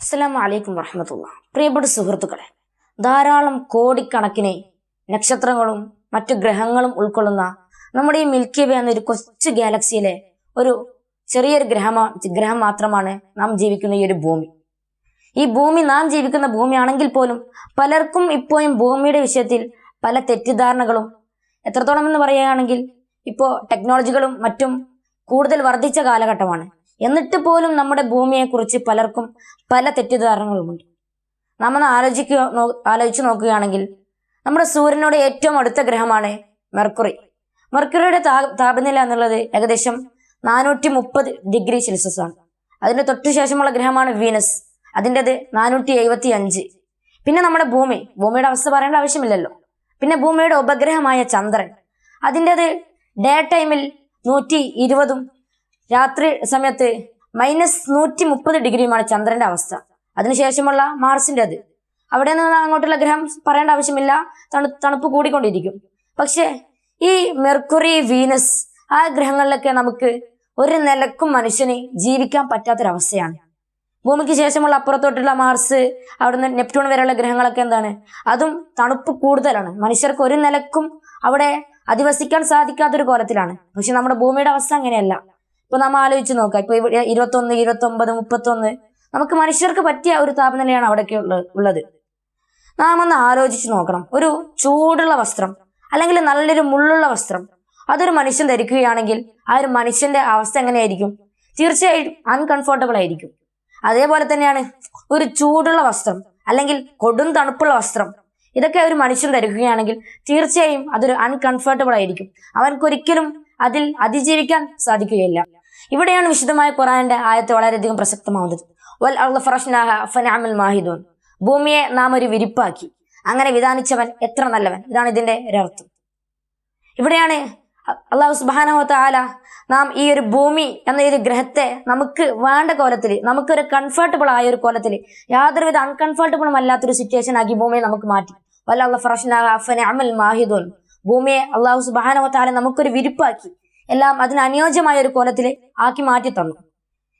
അസ്സലാം വലൈക്കും വറഹമത്തുള്ള. പ്രിയപ്പെട്ട സുഹൃത്തുക്കളെ ധാരാളം കോടിക്കണക്കിന് നക്ഷത്രങ്ങളും മറ്റു ഗ്രഹങ്ങളും ഉൾക്കൊള്ളുന്ന നമ്മുടെ ഈ മിൽക്കി വേ എന്നൊരു കൊച്ചു ഗാലക്സിയിലെ ഒരു ചെറിയൊരു ഗ്രഹമാ ഗ്രഹം മാത്രമാണ് നാം ജീവിക്കുന്ന ഈ ഒരു ഭൂമി. ഈ ഭൂമി നാം ജീവിക്കുന്ന ഭൂമിയാണെങ്കിൽ പോലും പലർക്കും ഇപ്പോഴും ഭൂമിയുടെ വിഷയത്തിൽ പല തെറ്റിദ്ധാരണകളും എത്രത്തോളം എന്ന് പറയുകയാണെങ്കിൽ ഇപ്പോൾ ടെക്നോളജികളും മറ്റും കൂടുതൽ വർദ്ധിച്ച കാലഘട്ടമാണ്. എന്നിട്ട് പോലും നമ്മുടെ ഭൂമിയെക്കുറിച്ച് പലർക്കും പല തെറ്റിദ്ധാരണകളുമുണ്ട്. നമ്മൾ ആലോചിക്കുക ആലോചിച്ച് നോക്കുകയാണെങ്കിൽ നമ്മുടെ സൂര്യനോട് ഏറ്റവും അടുത്ത ഗ്രഹമാണ് മെർക്കുറി. മെർക്കുറിയുടെ താ- താപനില എന്നുള്ളത് ഏകദേശം നാനൂറ്റി മുപ്പത് ഡിഗ്രി സെൽഷ്യസ് ആണ്. അതിന്റെ തൊട്ടു ശേഷമുള്ള ഗ്രഹമാണ് വീനസ്. അതിന്റെത് നാനൂറ്റി എഴുപത്തി അഞ്ച് പിന്നെ നമ്മുടെ ഭൂമി. ഭൂമിയുടെ അവസ്ഥ പറയേണ്ട ആവശ്യമില്ലല്ലോ. പിന്നെ ഭൂമിയുടെ ഉപഗ്രഹമായ ചന്ദ്രൻ. അതിന്റെത് ഡേ ടൈമിൽ നൂറ്റി ഇരുപതും രാത്രി സമയത്ത് മൈനസ് നൂറ്റി മുപ്പത് ഡിഗ്രിയുമാണ് ചന്ദ്രന്റെ അവസ്ഥ. അതിനുശേഷമുള്ള മാർസിന്റെ അത്. അവിടെ നിന്ന് അങ്ങോട്ടുള്ള ഗ്രഹം പറയേണ്ട ആവശ്യമില്ല. തണു തണുപ്പ് കൂടിക്കൊണ്ടിരിക്കും. പക്ഷേ ഈ മെർക്കുറി വീനസ് ആ ഗ്രഹങ്ങളിലൊക്കെ നമുക്ക് ഒരു നിലക്കും മനുഷ്യന് ജീവിക്കാൻ പറ്റാത്തൊരവസ്ഥയാണ്. ഭൂമിക്ക് ശേഷമുള്ള അപ്പുറത്തോട്ടുള്ള മാർസ് അവിടുന്ന് നെപ്റ്റ്യൂൺ വരെയുള്ള ഗ്രഹങ്ങളൊക്കെ എന്താണ്? അതും തണുപ്പ് കൂടുതലാണ്. മനുഷ്യർക്ക് ഒരു നിലക്കും അവിടെ അധിവസിക്കാൻ സാധിക്കാത്തൊരു കോലത്തിലാണ്. പക്ഷെ നമ്മുടെ ഭൂമിയുടെ അവസ്ഥ അങ്ങനെയല്ല. ഇപ്പൊ നമ്മൾ ആലോചിച്ച് നോക്കാം. ഇപ്പൊ ഇരുപത്തൊന്ന് ഇരുപത്തൊമ്പത് മുപ്പത്തൊന്ന്. നമുക്ക് മനുഷ്യർക്ക് പറ്റിയ ഒരു താപനിലയാണ് അവിടെയൊക്കെ ഉള്ളത് ഉള്ളത്. നാം ഒന്ന് ആലോചിച്ച് നോക്കണം. ഒരു ചൂടുള്ള വസ്ത്രം അല്ലെങ്കിൽ നല്ലൊരു മുള്ളുള്ള വസ്ത്രം. അതൊരു മനുഷ്യൻ ധരിക്കുകയാണെങ്കിൽ ആ ഒരു മനുഷ്യന്റെ അവസ്ഥ എങ്ങനെയായിരിക്കും? തീർച്ചയായും അൺകംഫർട്ടബിൾ ആയിരിക്കും. അതേപോലെ തന്നെയാണ് ഒരു ചൂടുള്ള വസ്ത്രം അല്ലെങ്കിൽ കൊടും തണുപ്പുള്ള വസ്ത്രം. ഇതൊക്കെ ഒരു മനുഷ്യൻ ധരിക്കുകയാണെങ്കിൽ തീർച്ചയായും അതൊരു അൺകംഫർട്ടബിൾ ആയിരിക്കും. അവർക്കൊരിക്കലും അതിൽ അതിജീവിക്കാൻ സാധിക്കുകയില്ല. ഇവിടെയാണ് വിശുദ്ധമായ ഖുറാന്റെ ആയത്ത് വളരെയധികം പ്രസക്തമാവുന്നത്. വൽ മാഹിദൂൻ. ഭൂമിയെ നാം ഒരു വിരിപ്പാക്കി. അങ്ങനെ വിധാനിച്ചവൻ എത്ര നല്ലവൻ? ഇതാണ് ഇതിന്റെ ഒരർത്ഥം ഇവിടെയാണ് അള്ളാഹു സുബാനഹോ ആല നാം ഈ ഒരു ഭൂമി എന്ന ഒരു ഗ്രഹത്തെ നമുക്ക് വേണ്ട കോലത്തിൽ നമുക്കൊരു കംഫർട്ടബിൾ ആയ ഒരു കോലത്തിൽ യാതൊരുവിധ അൺകംഫർട്ടബിളും അല്ലാത്തൊരു സിറ്റുവേഷൻ ആക്കി ഭൂമിയെ നമുക്ക് മാറ്റി. വല്ല അള്ളാഹ് ഫറഷ്നാഹ ഫനഅമൽ മാഹിദൂൻ. ഭൂമിയെ അള്ളാഹു സുബാനഹോ ആല നമുക്കൊരു വിരിപ്പാക്കി. എല്ലാം അതിന് അനുയോജ്യമായ ഒരു കോലത്തിൽ ആക്കി മാറ്റി തന്നു.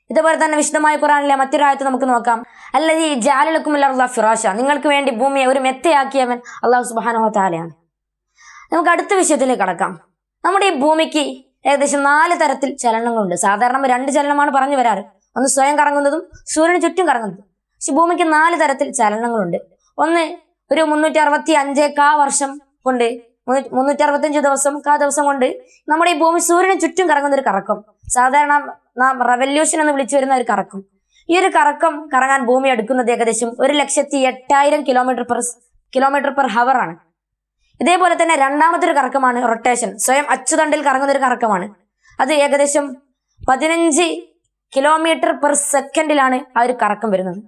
ഇതുപോലെ തന്നെ വിശദമായ ഖുറാനിലെ മറ്റൊരായത്ത് നമുക്ക് നോക്കാം. അല്ലെങ്കിൽ ഈ ജാലലക്കുമുള്ള ഫിറാഷ നിങ്ങൾക്ക് വേണ്ടി ഭൂമിയെ ഒരു മെത്തയാക്കിയവൻ അള്ളാഹു സുബാനോ താലയാണ് നമുക്ക് അടുത്ത വിഷയത്തിലേക്ക് കടക്കാം. നമ്മുടെ ഈ ഭൂമിക്ക് ഏകദേശം നാല് തരത്തിൽ ചലനങ്ങളുണ്ട്. സാധാരണ രണ്ട് ചലനമാണ് പറഞ്ഞു വരാറ്. ഒന്ന് സ്വയം കറങ്ങുന്നതും സൂര്യന് ചുറ്റും കറങ്ങുന്നതും. പക്ഷെ ഭൂമിക്ക് നാല് തരത്തിൽ ചലനങ്ങളുണ്ട്. ഒന്ന് ഒരു മുന്നൂറ്റി അറുപത്തി അഞ്ചേക്കാ വർഷം കൊണ്ട് മുന്നൂറ്റി അറുപത്തഞ്ച് ദിവസം കാ ദിവസം കൊണ്ട് നമ്മുടെ ഈ ഭൂമി സൂര്യന് ചുറ്റും കറങ്ങുന്ന ഒരു കറക്കം. സാധാരണ നാം റവല്യൂഷൻ എന്ന് വിളിച്ചു വരുന്ന ഒരു കറക്കം. ഈ ഒരു കറക്കം കറങ്ങാൻ ഭൂമി എടുക്കുന്നത് ഏകദേശം ഒരു ലക്ഷത്തി എട്ടായിരം kilometre per kilometre per hour ആണ്. ഇതേപോലെ തന്നെ രണ്ടാമത്തെ ഒരു കറക്കമാണ് റൊട്ടേഷൻ സ്വയം അച്ചുതണ്ടിൽ കറങ്ങുന്ന ഒരു കറക്കമാണ്. അത് ഏകദേശം പതിനഞ്ച് കിലോമീറ്റർ പെർ സെക്കൻഡിലാണ് ആ ഒരു കറക്കം വരുന്നത്.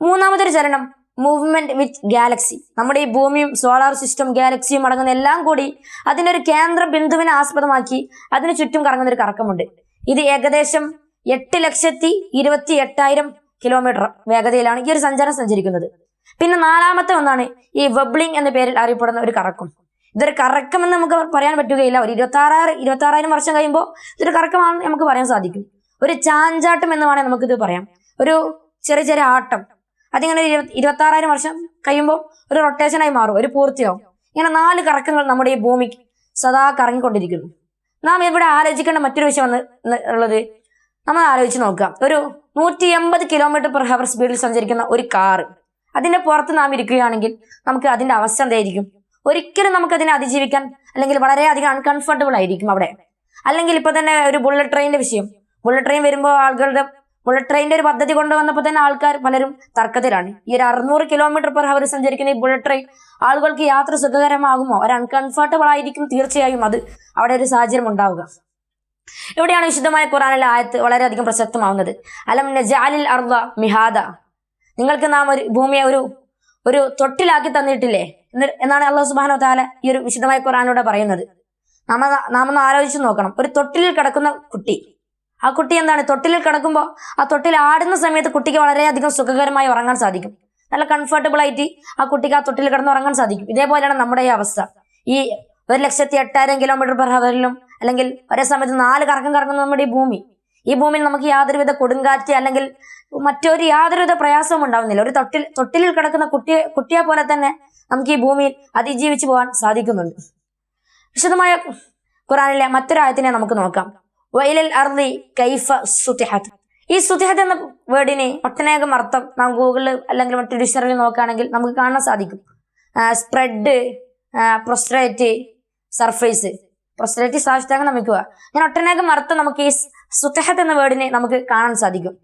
മൂന്നാമതൊരു ചലനം മൂവ്മെന്റ് വിത്ത് ഗാലക്സി നമ്മുടെ ഈ ഭൂമിയും സോളാർ സിസ്റ്റം ഗാലക്സിയും അടങ്ങുന്ന എല്ലാം കൂടി അതിനൊരു കേന്ദ്ര ബിന്ദുവിനെ ആസ്പദമാക്കി അതിന് ചുറ്റും കറങ്ങുന്ന ഒരു കറക്കമുണ്ട്. ഇത് ഏകദേശം എട്ട് ലക്ഷത്തി ഇരുപത്തി എട്ടായിരം കിലോമീറ്റർ വേഗതയിലാണ് ഈ ഒരു സഞ്ചാരം സഞ്ചരിക്കുന്നത്. പിന്നെ നാലാമത്തെ ഒന്നാണ് ഈ വെബ്ലിംഗ് എന്ന പേരിൽ അറിയപ്പെടുന്ന ഒരു കറക്കം. ഇതൊരു കറക്കം എന്ന് നമുക്ക് പറയാൻ പറ്റുകയില്ല. ഒരു ഇരുപത്തി ആറായിരം ഇരുപത്തി ആറായിരം വർഷം കഴിയുമ്പോൾ ഇതൊരു കറക്കമാണെന്ന് നമുക്ക് പറയാൻ സാധിക്കും. ഒരു ചാഞ്ചാട്ടം എന്ന് വേണേൽ നമുക്കിത് പറയാം. ഒരു ചെറിയ ചെറിയ ആട്ടം. അതിങ്ങനെ ഇരുപത്തി ആറായിരം വർഷം കഴിയുമ്പോൾ ഒരു റൊട്ടേഷനായി മാറും ഒരു പൂർത്തിയാവും. ഇങ്ങനെ നാല് കറക്കങ്ങൾ നമ്മുടെ ഈ ഭൂമിക്ക് സദാ കറങ്ങിക്കൊണ്ടിരിക്കുന്നു. നാം ഇവിടെ ആലോചിക്കേണ്ട മറ്റൊരു വിഷയം ഉള്ളത് നമ്മൾ ആലോചിച്ച് നോക്കാം ഒരു നൂറ്റി എൺപത് കിലോമീറ്റർ പെർ ഹവർ സ്പീഡിൽ സഞ്ചരിക്കുന്ന ഒരു കാറ് അതിന്റെ പുറത്ത് നാം ഇരിക്കുകയാണെങ്കിൽ നമുക്ക് അതിന്റെ അവസ്ഥ എന്തായിരിക്കും? ഒരിക്കലും നമുക്ക് അതിനെ അതിജീവിക്കാൻ അല്ലെങ്കിൽ വളരെയധികം അൺകംഫർട്ടബിൾ ആയിരിക്കും അവിടെ. അല്ലെങ്കിൽ ഇപ്പൊ തന്നെ ഒരു ബുള്ളറ്റ് ട്രെയിനിന്റെ വിഷയം. ബുള്ളറ്റ് ട്രെയിൻ വരുമ്പോൾ ആളുകളുടെ ബുള്ളറ്റ് ട്രെയിനിന്റെ ഒരു പദ്ധതി കൊണ്ടുവന്നപ്പോൾ തന്നെ ആൾക്കാർ പലരും തർക്കത്തിലാണ്. ഈ ഒരു അറുന്നൂറ് കിലോമീറ്റർ പെർ ഹവർ സഞ്ചരിക്കുന്ന ഈ ബുള്ളറ്റ് ട്രെയിൻ ആളുകൾക്ക് യാത്ര സുഖകരമാകുമോ? ഒരു അൺകംഫർട്ടബിൾ ആയിരിക്കും തീർച്ചയായും അത് അവിടെ ഒരു സാഹചര്യം ഉണ്ടാവുക. ഇവിടെയാണ് വിശുദ്ധമായ ഖുറാനിലെ ആയത്ത് വളരെയധികം പ്രസക്തമാവുന്നത്. അലം നജാലിൽ അർദ മിഹാദ നിങ്ങൾക്ക് നാം ഒരു ഭൂമിയെ ഒരു ഒരു തൊട്ടിലാക്കി തന്നിട്ടില്ലേ? എന്ന് എന്നാണ് അള്ളാഹു സുബാനോ താല ഈ ഒരു വിശുദ്ധമായ ഖുറാനിലൂടെ പറയുന്നത്. നാം നാം ഒന്ന് ആലോചിച്ച് നോക്കണം. ഒരു തൊട്ടിലിൽ കിടക്കുന്ന കുട്ടി ആ കുട്ടി എന്താണ്? തൊട്ടിലിൽ കിടക്കുമ്പോൾ ആ തൊട്ടിൽ ആടുന്ന സമയത്ത് കുട്ടിക്ക് വളരെയധികം സുഖകരമായി ഉറങ്ങാൻ സാധിക്കും. നല്ല കംഫർട്ടബിൾ ആയിട്ട് ആ കുട്ടിക്ക് ആ തൊട്ടിൽ കിടന്ന് ഉറങ്ങാൻ സാധിക്കും. ഇതേപോലെയാണ് നമ്മുടെ ഈ അവസ്ഥ. ഈ ഒരു ലക്ഷത്തി എട്ടായിരം കിലോമീറ്റർ പെർ ഹവറിലും അല്ലെങ്കിൽ ഒരേ സമയത്ത് നാല് കറക്കം കറങ്ങുന്ന നമ്മുടെ ഈ ഭൂമി. ഈ ഭൂമിയിൽ നമുക്ക് യാതൊരുവിധ കൊടുങ്കാറ്റ് അല്ലെങ്കിൽ മറ്റൊരു യാതൊരുവിധ പ്രയാസവും ഉണ്ടാവുന്നില്ല. ഒരു തൊട്ടിൽ തൊട്ടിലിൽ കിടക്കുന്ന കുട്ടിയെ കുട്ടിയെ പോലെ തന്നെ നമുക്ക് ഈ ഭൂമിയിൽ അതിജീവിച്ചു പോകാൻ സാധിക്കുന്നുണ്ട്. വിശദമായ ഖുറാനിലെ മറ്റൊരായത്തിനെ നമുക്ക് നോക്കാം. കൈഫ ഈ സുതിഹത് എന്ന വേർഡിന് ഒട്ടനേകം അർത്ഥം നാം ഗൂഗിളിൽ അല്ലെങ്കിൽ മറ്റു ഡിക്ഷണറിയിൽ നോക്കുകയാണെങ്കിൽ നമുക്ക് കാണാൻ സാധിക്കും. സ്പ്രെഡ് പ്രൊസ്ട്രേറ്റ് സർഫേസ് പ്രൊസ്ട്രേറ്റ് സാഷ്ടാംഗം നമിക്കുക അങ്ങനെ ഒട്ടനേകം അർത്ഥം നമുക്ക് ഈ സുതഹത്ത് എന്ന വേർഡിനെ നമുക്ക് കാണാൻ സാധിക്കും.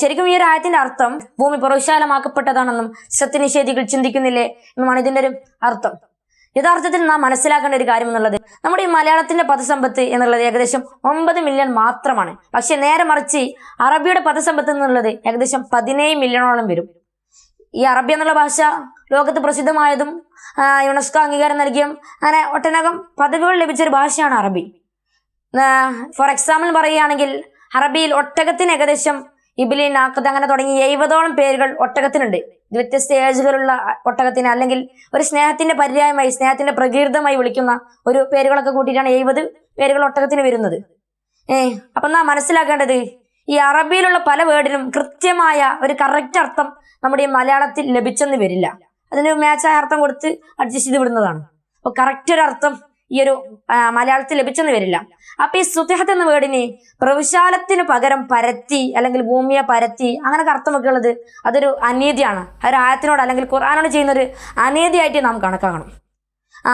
ശരിക്കും ഈ ഒരു ആയത്തിന്റെ അർത്ഥം ഭൂമി പുറവിശാലമാക്കപ്പെട്ടതാണെന്നും സത്യനിഷേധികൾ ചിന്തിക്കുന്നില്ലേ എന്നുമാണ് ഇതിന്റെ ഒരു അർത്ഥം. യഥാർത്ഥത്തിൽ നാം മനസ്സിലാക്കേണ്ട ഒരു കാര്യം എന്നുള്ളത് നമ്മുടെ ഈ മലയാളത്തിന്റെ പദസമ്പത്ത് എന്നുള്ളത് ഏകദേശം ഒമ്പത് മില്യൺ മാത്രമാണ്. പക്ഷെ നേരെ മറിച്ച് അറബിയുടെ പദസമ്പത്ത് എന്നുള്ളത് ഏകദേശം പതിനേഴ് മില്യണോളം വരും. ഈ അറബി എന്നുള്ള ഭാഷ ലോകത്ത് പ്രസിദ്ധമായതും യുനെസ്കോ അംഗീകാരം നൽകിയും അങ്ങനെ ഒട്ടനകം പദവികൾ ലഭിച്ച ഒരു ഭാഷയാണ് അറബി. ഫോർ എക്സാമ്പിൾ പറയുകയാണെങ്കിൽ അറബിയിൽ ഒട്ടകത്തിന് ഏകദേശം ഇബിലി നാക്കത്ത് അങ്ങനെ തുടങ്ങി എഴുപതോളം പേരുകൾ ഒട്ടകത്തിനുണ്ട്. ഇത് വ്യത്യസ്ത ഏജുകളുള്ള ഒട്ടകത്തിന് അല്ലെങ്കിൽ ഒരു സ്നേഹത്തിന്റെ പര്യായമായി സ്നേഹത്തിന്റെ പ്രകീർത്തമായി വിളിക്കുന്ന ഒരു പേരുകളൊക്കെ കൂട്ടിയിട്ടാണ് എഴുപത് പേരുകൾ ഒട്ടകത്തിന് വരുന്നത്. ഏ അപ്പൊ നാം മനസ്സിലാക്കേണ്ടത്? ഈ അറബിയിലുള്ള പല വേർഡിനും കൃത്യമായ ഒരു കറക്റ്റ് അർത്ഥം നമ്മുടെ ഈ മലയാളത്തിൽ ലഭിച്ചെന്ന് വരില്ല. അതിന് മാച്ചായ അർത്ഥം കൊടുത്ത് അഡ്ജസ്റ്റ് ചെയ്ത് വിടുന്നതാണ്. അപ്പൊ കറക്റ്റ് ഒരു അർത്ഥം ഈ ഒരു മലയാളത്തിൽ ലഭിച്ചെന്ന് വരില്ല. അപ്പൊ ഈ സുതിഹത്ത് എന്ന വേർഡിന് പ്രവിശാലത്തിന് പകരം പരത്തി അല്ലെങ്കിൽ ഭൂമിയെ പരത്തി അങ്ങനെ അർത്ഥമൊക്കെ ഉള്ളത് അതൊരു അനീതിയാണ്. അതൊരു ആയത്തിനോട് അല്ലെങ്കിൽ ഖുർആാനോട് ചെയ്യുന്ന ഒരു അനീതിയായിട്ട് നാം കണക്കാക്കണം.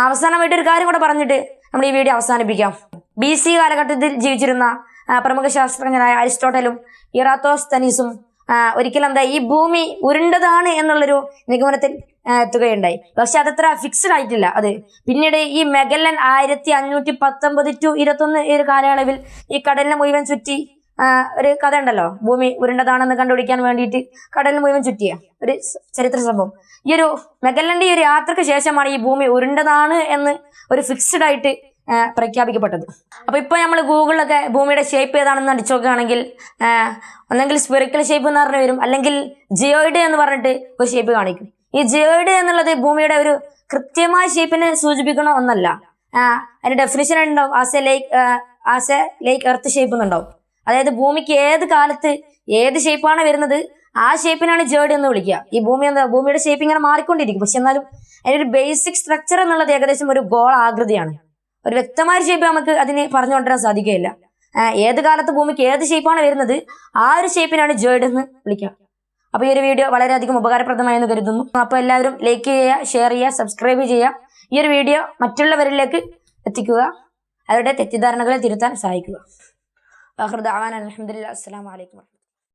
അവസാനമായിട്ട് ഒരു കാര്യം കൂടെ പറഞ്ഞിട്ട് നമ്മൾ ഈ വീഡിയോ അവസാനിപ്പിക്കാം. ബി സി കാലഘട്ടത്തിൽ ജീവിച്ചിരുന്ന പ്രമുഖ ശാസ്ത്രജ്ഞനായ അരിസ്റ്റോട്ടലും ഇറാത്തോസ്തനീസും ആ, ഒരിക്കലും എന്താ ഈ ഭൂമി ഉരുണ്ടതാണ് എന്നുള്ളൊരു നിഗമനത്തിൽ എത്തുകയുണ്ടായി പക്ഷെ അതത്ര ഫിക്സ്ഡ് ആയിട്ടില്ല അത്. പിന്നീട് ഈ മെഗല്ലൻ ആയിരത്തി അഞ്ഞൂറ്റി പത്തൊമ്പത് ടു ഇരുപത്തൊന്ന് ഈ ഒരു കാലയളവിൽ ഈ കടലിനെ മുഴുവൻ ചുറ്റി ഒരു കഥ ഉണ്ടല്ലോ. ഭൂമി ഉരുണ്ടതാണെന്ന് കണ്ടുപിടിക്കാൻ വേണ്ടിയിട്ട് കടലിനെ മുഴുവൻ ചുറ്റിയ ഒരു ചരിത്ര സംഭവം. ഈ ഒരു മെഗല്ലന്റെ ഈ ഒരു യാത്രയ്ക്ക് ശേഷമാണ് ഈ ഭൂമി ഉരുണ്ടതാണ് എന്ന് ഒരു ഫിക്സ്ഡ് ആയിട്ട് പ്രഖ്യാപിക്കപ്പെട്ടത്. അപ്പോൾ ഇപ്പോൾ നമ്മൾ ഗൂഗിളിലൊക്കെ ഭൂമിയുടെ ഷേപ്പ് ഏതാണെന്ന് അടിച്ചു നോക്കുകയാണെങ്കിൽ ഒന്നെങ്കിൽ സ്പിറിക്കൽ ഷേപ്പ് എന്ന് പറഞ്ഞു വരും. അല്ലെങ്കിൽ ജിയോയിഡ് എന്ന് പറഞ്ഞിട്ട് ഒരു ഷേപ്പ് കാണിക്കും. ഈ ജിയോയിഡ് എന്നുള്ളത് ഭൂമിയുടെ ഒരു കൃത്യമായ ഷേപ്പിനെ സൂചിപ്പിക്കണ ഒന്നല്ല. അതിന് അതിന്റെ ഡെഫിനിഷൻ ഉണ്ടാവും. As a like as a like earth shape എന്നുണ്ടാവും. അതായത് ഭൂമിക്ക് ഏത് കാലത്ത് ഏത് ഷേപ്പാണ് വരുന്നത് ആ ഷേപ്പിനാണ് ജേഡ് എന്ന് വിളിക്കുക. ഈ ഭൂമി എന്താ ഭൂമിയുടെ ഷേപ്പ് ഇങ്ങനെ മാറിക്കൊണ്ടിരിക്കും. പക്ഷെ എന്നാലും അതിനൊരു ബേസിക് സ്ട്രക്ചർ എന്നുള്ളത് ഏകദേശം ഒരു ഗോള ആകൃതിയാണ് ഒരു വ്യക്തമായ ഷേപ്പ് നമുക്ക് അതിന് പറഞ്ഞു കൊണ്ടുവരാൻ സാധിക്കുകയില്ല. ഏത് കാലത്ത് ഭൂമിക്ക് ഏത് ഷേപ്പാണ് വരുന്നത് ആ ഒരു ഷേപ്പിനാണ് ജേഡ് എന്ന് വിളിക്കുക അപ്പൊ ഈ ഒരു വീഡിയോ വളരെയധികം ഉപകാരപ്രദമായെന്ന് കരുതുന്നു. അപ്പൊ എല്ലാവരും ലൈക്ക് ചെയ്യുക ഷെയർ ചെയ്യുക സബ്സ്ക്രൈബ് ചെയ്യുക. ഈ ഒരു വീഡിയോ മറ്റുള്ളവരിലേക്ക് എത്തിക്കുക അവരുടെ തെറ്റിദ്ധാരണകളെ തിരുത്താൻ സഹായിക്കുക. അലഹമുല്ലാ അസ്സാം വലൈക്കും